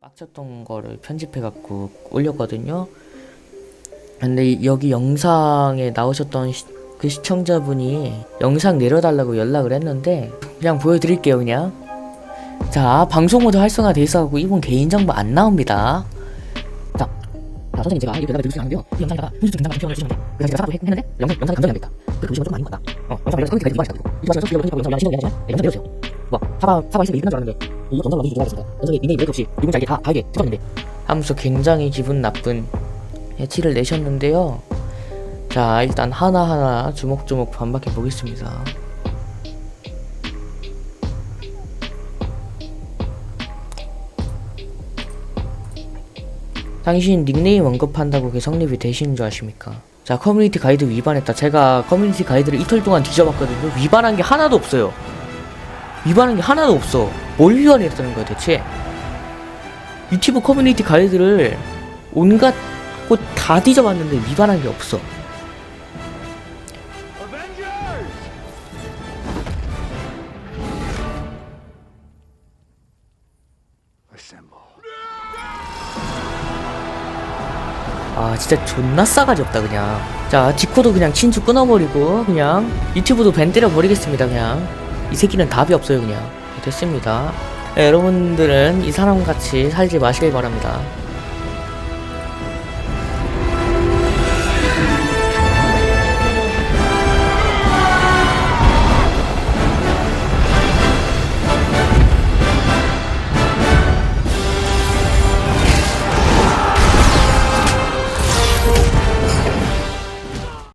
빡쳤던 거를 편집해갖고 올렸거든요. 근데 이- 여기 영상에 나오셨던 시, 그 시청자분이 영상 내려달라고 연락을 했는데 그냥 보여드릴게요 그냥. 자 방송 모드 활성화돼 있어갖고 이분 개인정보 안 나옵니다. 자, 자 선생님 제가 이렇게 연락을 드릴 수 있는데요. 이 영상에다가 중 된다고 표현을 해주시면 돼요. 제가 사과도 했- 했는데 영상 영상이 감정이 안 됐다. 그렇게 보시면 좀 아닌 것 같다. 어, 영상 내려서 끊기까지 이거 하시다. 이거 하셔서 비디오 편집하고 영상 연락 신경 하시면 네, 영상 내려주세요. 뭐 사과 사과 했으면 이끝난 줄 알았는데 이거 영상 완전히 조작하겠습니다. 선생님 닉네임 이렇게 없이 누군지 알게 다 알게 찍었는데 하면서 굉장히 기분 나쁜 해치를 내셨는데요. 자 일단 하나하나 주목주목 반박해 보겠습니다. 당신 닉네임 언급한다고 그게 성립이 되시는 줄 아십니까? 자 커뮤니티 가이드 위반했다. 제가 커뮤니티 가이드를 이틀 동안 뒤져봤거든요. 위반한 게 하나도 없어요. 위반한 게 하나도 없어. 뭘 위반했다는 거야 대체? 유튜브 커뮤니티 가이드를 온갖 곳 다 뒤져봤는데 위반한 게 없어. 아 진짜 존나 싸가지 없다 그냥 자 디코도 그냥 친추 끊어버리고 그냥 유튜브도 밴 때려버리겠습니다 그냥 이 새끼는 답이 없어요 그냥. 됐습니다. 네, 여러분들은 이 사람같이 살지 마시길 바랍니다